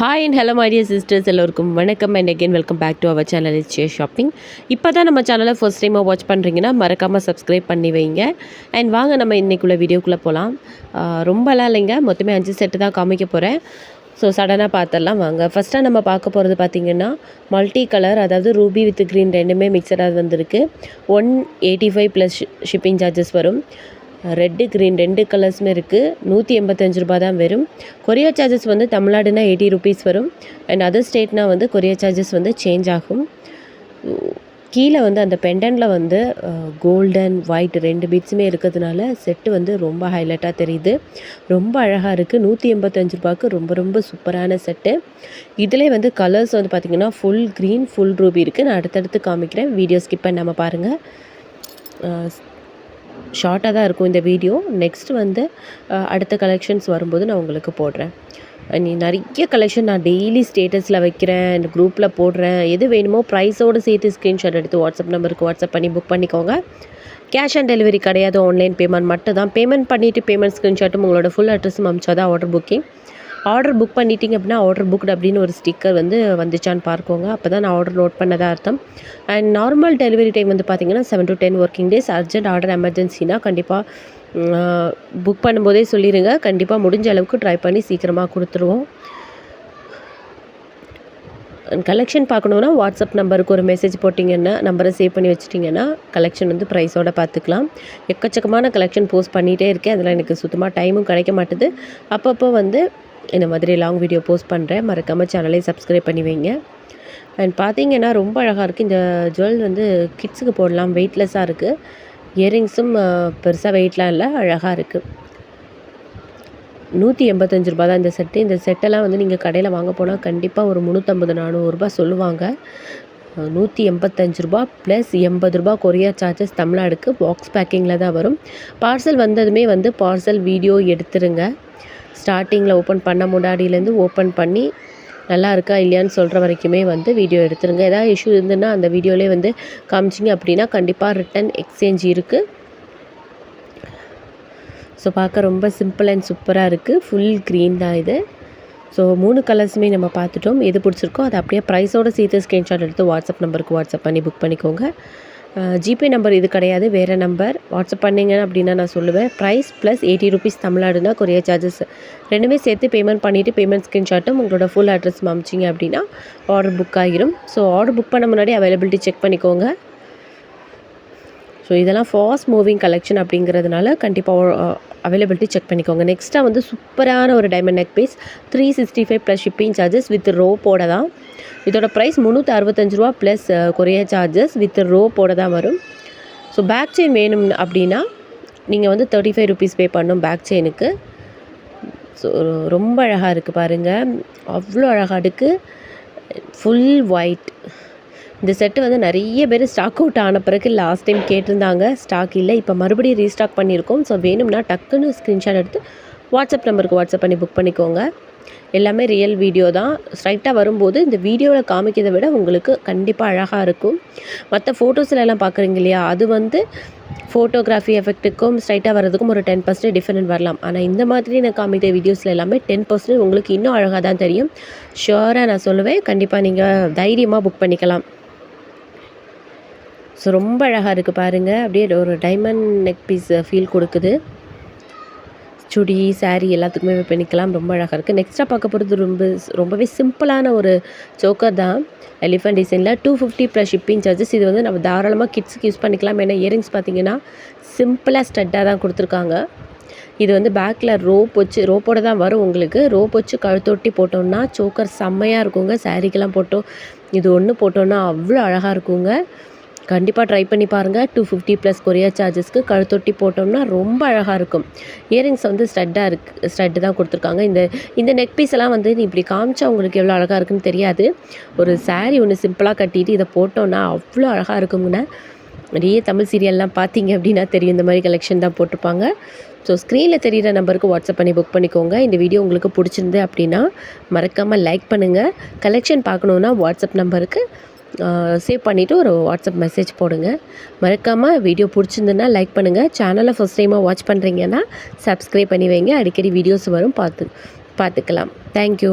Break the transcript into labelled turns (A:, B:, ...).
A: Hi and hello மாரிய sisters எல்லோருக்கும் வணக்கம். And again welcome back to our channel is ஷே ஷாப்பிங் இப்போ தான் நம்ம சேனலை ஃபர்ஸ்ட் டைமாக வாட்ச் பண்ணுறீங்கன்னா மறக்காமல் சப்ஸ்கிரைப் பண்ணி வைங்க. அண்ட் வாங்க நம்ம இன்றைக்குள்ள வீடியோக்குள்ளே போகலாம் ரொம்பலாம் இல்லைங்க. மொத்தமே அஞ்சு செட்டு தான் காமிக்க போகிறேன் ஸோ சடனாக பார்த்துடலாம் வாங்க. ஃபஸ்ட்டாக நம்ம பார்க்க போகிறது பார்த்திங்கன்னா மல்டி கலர் அதாவது ரூபி வித் க்ரீன் ரெண்டுமே மிக்சடாக வந்திருக்கு. One eighty five plus shipping charges வரும். ரெட்டு க்ரீன் ரெண்டு கலர்ஸுமே இருக்குது நூற்றி எண்பத்தஞ்சு ரூபா தான் வரும். கொரியர் சார்ஜஸ் வந்து தமிழ்நாடுனா எயிட்டி ருபீஸ் வரும். அண்ட் அதர் ஸ்டேட்னா வந்து கொரியர் சார்ஜஸ் வந்து சேஞ்ச் ஆகும். கீழே வந்து அந்த பெண்டனில் வந்து கோல்டன் ஒயிட் ரெண்டு பீட்ஸுமே இருக்கிறதுனால செட்டு வந்து ரொம்ப ஹைலைட்டாக தெரியுது. ரொம்ப அழகாக இருக்குது நூற்றி எண்பத்தஞ்சு ரூபாய்க்கு ரொம்ப ரொம்ப சூப்பரான செட்டு இதிலே வந்து கலர்ஸ் வந்து பார்த்திங்கன்னா ஃபுல் க்ரீன் ஃபுல் ரூபி இருக்குது நான் அடுத்தடுத்து காமிக்கிறேன். வீடியோ ஸ்கிப் பண்ணாமல் பாருங்கள் ஷார்ட்டாக தான் இருக்கும் இந்த வீடியோ நெக்ஸ்ட் வந்து அடுத்த கலெக்ஷன்ஸ் வரும்போது நான் உங்களுக்கு போடுறேன். நீ நிறைய கலெக்ஷன் நான் டெய்லி ஸ்டேட்டஸில் வைக்கிறேன் இந்த குரூப்பில் போடுறேன். எது வேணுமோ ப்ரைஸோடு சேர்த்து ஸ்க்ரீன்ஷாட் எடுத்து வாட்ஸ்அப் நம்பருக்கு வாட்ஸ்அப் பண்ணி புக் பண்ணிக்கோங்க. கேஷ் ஆன் டெலிவரி கிடையாது ஆன்லைன் பேமெண்ட் மட்டும் தான் பேமெண்ட் பண்ணிவிட்டு பேமெண்ட் ஸ்க்ரீன்ஷாட்டும் உங்களோட ஃபுல் அட்ரஸும் அமிச்சா தான் ஆர்டர் புக்கிங் ஆர்டர் புக் பண்ணிட்டீங்க அப்படின்னா ஆர்டர் புக்டு அப்படின்னு ஒரு ஸ்டிக்கர் வந்து வந்துச்சான்னு பார்க்கோங்க. அப்போ தான் நான் ஆர்டர் நோட் பண்ணதாக அர்த்தம். அண்ட் நார்மல் டெலிவரி டைம் வந்து பார்த்திங்கன்னா seven to ten working days urgent order எமர்ஜென்சினா கண்டிப்பாக புக் பண்ணும்போதே சொல்லிடுங்க கண்டிப்பாக முடிஞ்ச அளவுக்கு ட்ரை பண்ணி சீக்கிரமாக கொடுத்துருவோம். கலெக்ஷன் பார்க்கணுன்னா வாட்ஸ்அப் நம்பருக்கு ஒரு மெசேஜ் போட்டிங்கன்னா நம்பரை சேவ் பண்ணி வச்சிட்டிங்கன்னா கலெக்ஷன் வந்து ப்ரைஸோடு பார்த்துக்கலாம் எக்கச்சக்கமான கலெக்ஷன் போஸ்ட் பண்ணிகிட்டே இருக்கேன். அதில் எனக்கு சுத்தமாக டைமும் கிடைக்க மாட்டுது. அப்பப்போ வந்து இந்த மாதிரி லாங் வீடியோ போஸ்ட் பண்ணுறேன் மறக்காமல் சேனலை சப்ஸ்கிரைப் பண்ணி வைங்க. அண்ட் பார்த்தீங்கன்னா ரொம்ப அழகாக இருக்குது இந்த ஜுவல் வந்து கிட்ஸுக்கு போடலாம். வெயிட்லெஸ்ஸாக இருக்குது இயரிங்ஸும் பெருசாக வெயிட்லாம் இல்லை. அழகாக இருக்குது நூற்றி எண்பத்தஞ்சு ரூபா தான் இந்த செட்டு இந்த செட்டெல்லாம் வந்து நீங்கள் கடையில் வாங்க போனால் கண்டிப்பாக ஒரு முந்நூற்றம்பது நானூறுரூபா சொல்லுவாங்க. நூற்றி எண்பத்தஞ்சு ரூபா ப்ளஸ் எண்பது ரூபா கொரியர் சார்ஜஸ் தமிழ்நாடுக்கு பாக்ஸ் பேக்கிங்கில் தான் வரும். பார்சல் வந்ததுமே வந்து பார்சல் வீடியோ எடுத்துருங்க. ஸ்டார்டிங்கில் ஓப்பன் பண்ண முன்னாடியிலேருந்து ஓப்பன் பண்ணி நல்லா இருக்கா இல்லையான்னு சொல்கிற வரைக்குமே வந்து வீடியோ எடுத்துருங்க. ஏதாவது இஷ்யூ இருந்துன்னா அந்த வீடியோலேயே வந்து காமிச்சிங்க அப்படின்னா கண்டிப்பாக ரிட்டன் எக்ஸ்சேஞ்ச் இருக்குது ஸோ பார்க்க ரொம்ப சிம்பிள் அண்ட் சூப்பராக இருக்குது ஃபுல் க்ரீன் தான் இது. ஸோ மூணு கலர்ஸுமே நம்ம பார்த்துட்டோம். எது பிடிச்சிருக்கோ அதை அப்படியே ப்ரைஸோடு சேர்த்து ஸ்க்ரீன்ஷாட் எடுத்து வாட்ஸ்அப் நம்பருக்கு வாட்ஸ்அப் பண்ணி புக் பண்ணிக்கோங்க. ஜிபே நம்பர் இது கிடையாது வேறு நம்பர். வாட்ஸ்அப் பண்ணிங்க அப்படின்னா நான் சொல்லுவேன். ப்ரைஸ் ப்ளஸ் எயிட்டி ருபீஸ் தமிழ்நாடுனா கொரியர் சார்ஜஸ் ரெண்டுமே சேர்த்து பேமெண்ட் பண்ணிவிட்டு பேமெண்ட் ஸ்க்ரீன்ஷாட்டும் உங்களோட ஃபுல் அட்ரஸ் அமிச்சிங்க அப்படின்னா ஆர்டர் புக் ஆகிரும் ஸோ ஆர்டர் புக் பண்ண முன்னாடி அவைலபிலிட்டி செக் பண்ணிக்கோங்க. ஸோ இதெல்லாம் ஃபாஸ்ட் மூவிங் கலெக்ஷன் அப்படிங்கிறதுனால கண்டிப்பாக அவைலபிலிட்டி செக் பண்ணிக்கோங்க. நெக்ஸ்ட்டாக வந்து சூப்பரான ஒரு diamond neck piece three sixty five plus shipping charges with ரோப்போட தான். இதோட ப்ரைஸ் முந்நூற்றி அறுபத்தஞ்சு ரூபா ப்ளஸ் கொரியர் சார்ஜஸ் வித் ரோப்போட தான் வரும். ஸோ பேக் செயின் வேணும் அப்படின்னா நீங்கள் வந்து தேர்ட்டி ஃபைவ் ருபீஸ் பே பண்ணும் பேக் செயினுக்கு ஸோ ரொம்ப அழகாக இருக்குது பாருங்கள் அவ்வளோ அழகாக இருக்குது ஃபுல் ஒயிட் இந்த செட்டு வந்து நிறைய பேர் ஸ்டாக் அவுட் ஆன பிறகு லாஸ்ட் டைம் கேட்டிருந்தாங்க. ஸ்டாக் இல்லை இப்போ மறுபடியும் ரீஸ்டாக் பண்ணியிருக்கோம். ஸோ வேணும்னா டக்குன்னு ஸ்க்ரீன்ஷாட் எடுத்து வாட்ஸ்அப் நம்பருக்கு வாட்ஸ்அப் பண்ணி புக் பண்ணிக்கோங்க. எல்லாமே ரியல் வீடியோ தான். ஸ்ட்ரைட்டாக வரும்போது இந்த வீடியோவில் காமிக்கிறதை விட உங்களுக்கு கண்டிப்பாக அழகாக இருக்கும். மற்ற ஃபோட்டோஸ்லாம் எல்லாம் பார்க்குறீங்க இல்லையா? அது வந்து ஃபோட்டோகிராஃபி எஃபெக்ட்டுக்கும் ஸ்ட்ரைட்டாக வரதுக்கும் ஒரு டென் பர்சன்ட் டிஃப்ரெண்ட் வரலாம். ஆனால் இந்த மாதிரி நான் காமிக்கிற வீடியோஸில் எல்லாமே டென் பர்சன்ட் உங்களுக்கு இன்னும் அழகாக தான் தெரியும். ஷுவராக நான் சொல்லுவேன். கண்டிப்பாக நீங்கள் தைரியமாக புக் பண்ணிக்கலாம். ஸோ ரொம்ப அழகாக இருக்குது பாருங்கள் அப்படியே ஒரு டைமண்ட் நெக் பீஸ் ஃபீல் கொடுக்குது. சுடி சாரீ எல்லாத்துக்குமே பண்ணிக்கலாம் ரொம்ப அழகாக இருக்குது நெக்ஸ்ட்டாக பார்க்க போகிறது ரொம்ப ரொம்பவே சிம்பிளான ஒரு சோக்கர் தான். எலிஃபண்ட் டிசைனில் two fifty plus shipping charges இது வந்து நம்ம தாராளமாக கிட்ஸுக்கு யூஸ் பண்ணிக்கலாம். ஏன்னா இயரிங்ஸ் பார்த்தீங்கன்னா சிம்பிளாக ஸ்டட்டாக தான் கொடுத்துருக்காங்க. இது வந்து பேக்கில் ரோப் வச்சு ரோப்போட தான் வரும் உங்களுக்கு. ரோப் வச்சு கழுத்தொட்டி போட்டோம்னா சோக்கர் செம்மையாக இருக்குங்க. சாரீக்கெல்லாம் போட்டோம். இது ஒன்று போட்டோன்னா அவ்வளோ அழகாக இருக்குங்க. கண்டிப்பாக ட்ரை பண்ணி பாருங்கள் டூ ஃபிஃப்டி ப்ளஸ் கொரியர் சார்ஜஸ்க்கு கழுத்தொட்டி போட்டோம்னா ரொம்ப அழகாக இருக்கும். இயரிங்ஸ் வந்து ஸ்டட்டாக இருக்குது ஸ்டட்டு தான் கொடுத்துருக்காங்க. இந்த இந்த நெக் பீஸ் எல்லாம் வந்து நீ இப்படி காமிச்சா உங்களுக்கு எவ்வளோ அழகாக இருக்குன்னு தெரியாது. ஒரு சாரீ ஒன்று சிம்பிளாக கட்டிட்டு இதை போட்டோன்னா அவ்வளோ அழகாக இருக்குங்கண்ணா நிறைய தமிழ் சீரியல்லாம் பார்த்தீங்க அப்படின்னா தெரியும். இந்த மாதிரி கலெக்ஷன் தான் போட்டிருப்பாங்க. ஸோ ஸ்க்ரீனில் தெரிகிற நம்பருக்கு வாட்ஸ்அப் பண்ணி புக் பண்ணிக்கோங்க. இந்த வீடியோ உங்களுக்கு பிடிச்சிருந்து அப்படின்னா மறக்காமல் லைக் பண்ணுங்கள் கலெக்ஷன் பார்க்கணுன்னா வாட்ஸ்அப் நம்பருக்கு சேவ் பண்ணிவிட்டு ஒரு வாட்ஸ்அப் மெசேஜ் போடுங்க. மறக்காமல் வீடியோ பிடிச்சிருந்துன்னா லைக் பண்ணுங்கள் சேனலை ஃபஸ்ட் டைமாக வாட்ச் பண்ணுறீங்கன்னா சப்ஸ்கிரைப் பண்ணி வைங்க. அடிக்கடி வீடியோஸ் வரும் பார்த்து பார்த்துக்கலாம். தேங்க்யூ